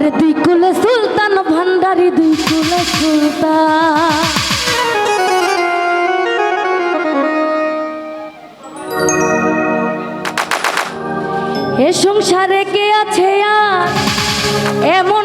আরে দুই কুলে সুলতান ভান্ডারি দুই কুলে সুলতান। এ সংসারে কে আছে আর? এমন